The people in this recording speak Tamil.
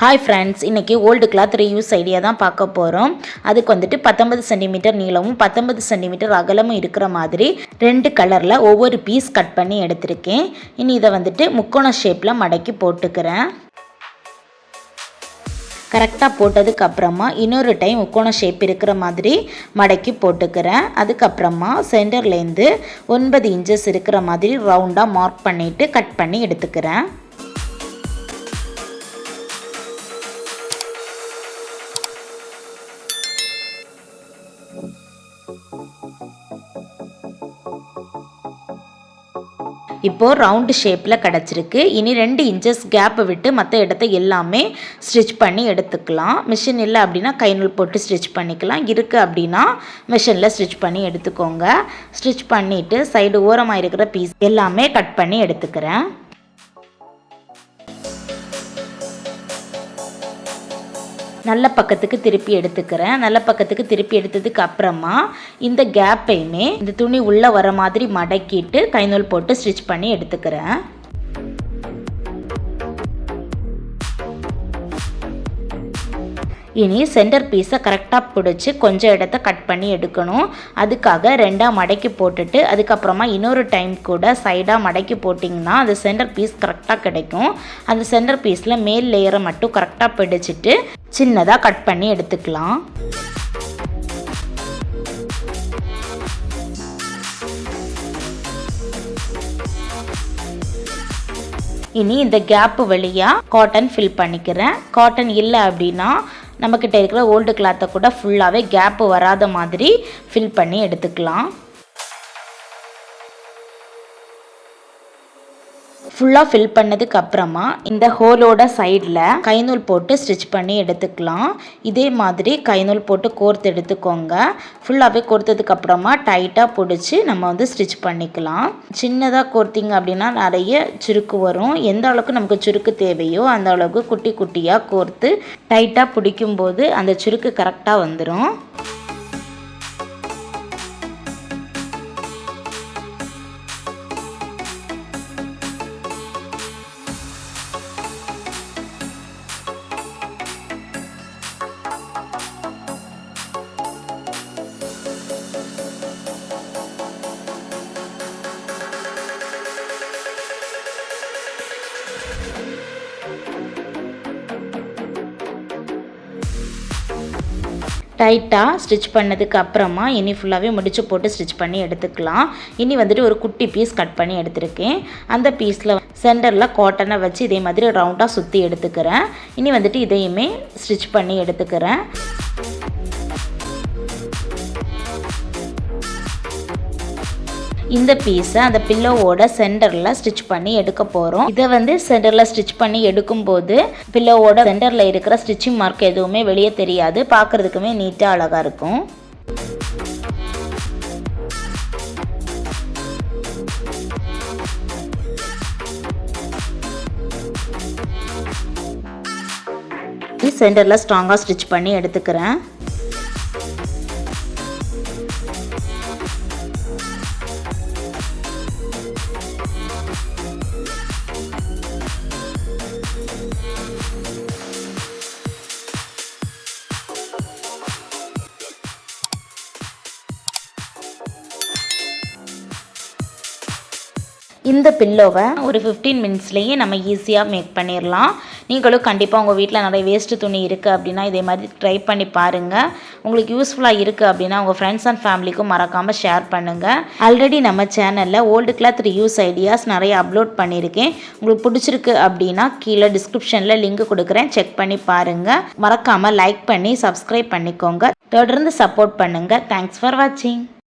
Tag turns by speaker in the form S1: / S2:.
S1: ஹாய் ஃப்ரெண்ட்ஸ் இன்றைக்கி ஓல்டு கிளாத் ரீயூஸ் ஐடியா தான் பார்க்க போகிறோம் அதுக்கு வந்துட்டு பத்தொன்பது சென்டிமீட்டர் நீளமும் பத்தொன்பது சென்டிமீட்டர் அகலமும் இருக்கிற மாதிரி ரெண்டு கலரில் ஒவ்வொரு பீஸ் கட் பண்ணி எடுத்திருக்கேன். இனி இதை வந்துட்டு முக்கோண ஷேப்பில் மடக்கி போட்டுக்கிறேன். கரெக்டாக போட்டதுக்கு அப்புறமா இன்னொரு டைம் முக்கோண ஷேப் இருக்கிற மாதிரி மடக்கி போட்டுக்கிறேன். அதுக்கப்புறமா சென்டர்லேருந்து ஒன்பது இன்ச்சஸ் இருக்கிற மாதிரி ரவுண்டாக மார்க் பண்ணிவிட்டு கட் பண்ணி எடுத்துக்கிறேன். இப்போது ரவுண்டு ஷேப்பில் கிடச்சிருக்கு. இனி ரெண்டு இன்ச்சஸ் கேப்பை விட்டு மற்ற இடத்த எல்லாமே ஸ்டிச் பண்ணி எடுத்துக்கலாம். மிஷின் இல்லை அப்படின்னா கை நூல் போட்டு ஸ்டிச் பண்ணிக்கலாம். இருக்குது அப்படின்னா மிஷினில் ஸ்டிச் பண்ணி எடுத்துக்கோங்க. ஸ்டிச் பண்ணிவிட்டு சைடு ஓரமாக இருக்கிற பீஸ் எல்லாமே கட் பண்ணி எடுத்துக்கிறேன். நல்ல பக்கத்துக்கு திருப்பி எடுத்துக்கிறேன். நல்ல பக்கத்துக்கு திருப்பி எடுத்ததுக்கு அப்புறமா இந்த கேப்பையுமே இந்த துணி உள்ளே வர மாதிரி மடக்கிட்டு கைநூல் போட்டு ஸ்டிச் பண்ணி எடுத்துக்கிறேன். இனி சென்டர் பீஸை கரெக்டாக பிடிச்சி கொஞ்சம் இடத்த கட் பண்ணி எடுக்கணும். அதுக்காக ரெண்டாக மடக்கி போட்டுட்டு அதுக்கப்புறமா இன்னொரு டைம் கூட சைடாக மடக்கி போட்டிங்கன்னா அந்த சென்டர் பீஸ் கரெக்டாக கிடைக்கும். அந்த சென்டர் பீஸில் மேல் லேயரை மட்டும் கரெக்டாக பிடிச்சிட்டு சின்னதாக கட் பண்ணி எடுத்துக்கலாம். இனி இந்த கேப்பு வழியாக காட்டன் ஃபில் பண்ணிக்கிறேன். காட்டன் இல்லை அப்படின்னா நம்மக்கிட்ட இருக்கிற ஓல்டு கிளாத்தை கூட ஃபுல்லாகவே கேப்பு வராத மாதிரி ஃபில் பண்ணி எடுத்துக்கலாம். ஃபுல்லாக ஃபில் பண்ணதுக்கு அப்புறமா இந்த ஹோலோட சைடில் கைநூல் போட்டு ஸ்டிச் பண்ணி எடுத்துக்கலாம். இதே மாதிரி கைநூல் போட்டு கோர்த்து எடுத்துக்கோங்க. ஃபுல்லாகவே கோர்த்ததுக்கு அப்புறமா டைட்டாக பிடிச்சி நம்ம வந்து ஸ்டிச் பண்ணிக்கலாம். சின்னதாக கோர்த்திங்க அப்படின்னா நிறைய சுருக்கு வரும். எந்த அளவுக்கு நமக்கு சுருக்கு தேவையோ அந்த அளவுக்கு குட்டி குட்டியாக கோர்த்து டைட்டாக பிடிக்கும்போது அந்த சுருக்கு கரெக்டாக வந்துடும் டைட்டாக ஸ்டிச் பண்ணதுக்கு அப்புறமா இனி ஃபுல்லாகவே முடிச்சு போட்டு ஸ்டிச் பண்ணி எடுத்துக்கலாம். இனி வந்துட்டு ஒரு குட்டி பீஸ் கட் பண்ணி எடுத்திருக்கேன். அந்த பீஸில் சென்டரில் காட்டனை வச்சு இதே மாதிரி ரவுண்டாக சுற்றி எடுத்துக்கிறேன். இனி வந்துட்டு இதையுமே ஸ்டிச் பண்ணி எடுத்துக்கிறேன். இந்த பீஸை அந்த பில்லோவோட சென்டரில் ஸ்டிச் பண்ணி எடுக்க போகிறோம் இதை வந்து சென்டரில் ஸ்டிச் பண்ணி எடுக்கும்போது பில்லோவோட சென்டரில் இருக்கிற ஸ்டிச்சிங் மார்க் எதுவுமே வெளியே தெரியாது. பார்க்குறதுக்குமே நீட்டாக அழகாக இருக்கும். சென்டரில் ஸ்ட்ராங்காக ஸ்டிச் பண்ணி எடுத்துக்கிறேன். இந்த பில்லோவை ஒரு ஃபிஃப்டீன் மினிட்ஸ்லேயே நம்ம ஈஸியாக மேக் பண்ணிடலாம் நீங்களும் கண்டிப்பாக உங்கள் வீட்டில் நிறைய வேஸ்ட்டு துணி இருக்குது அப்படின்னா இதே மாதிரி ட்ரை பண்ணி பாருங்கள் உங்களுக்கு யூஸ்ஃபுல்லாக இருக்குது அப்படின்னா உங்கள் ஃப்ரெண்ட்ஸ் அண்ட் ஃபேமிலிக்கும் மறக்காமல் ஷேர் பண்ணுங்கள் ஆல்ரெடி நம்ம சேனலில் ஓல்டு கிளாத் ரியூஸ் ஐடியாஸ் நிறைய அப்லோட் பண்ணியிருக்கேன் உங்களுக்கு பிடிச்சிருக்கு அப்படின்னா கீழே டிஸ்கிரிப்ஷனில் லிங்க் கொடுக்குறேன். செக் பண்ணி பாருங்கள் மறக்காமல் லைக் பண்ணி சப்ஸ்கிரைப் பண்ணிக்கோங்க. தொடர்ந்து சப்போர்ட் பண்ணுங்கள் தேங்க்ஸ் ஃபார் வாட்சிங்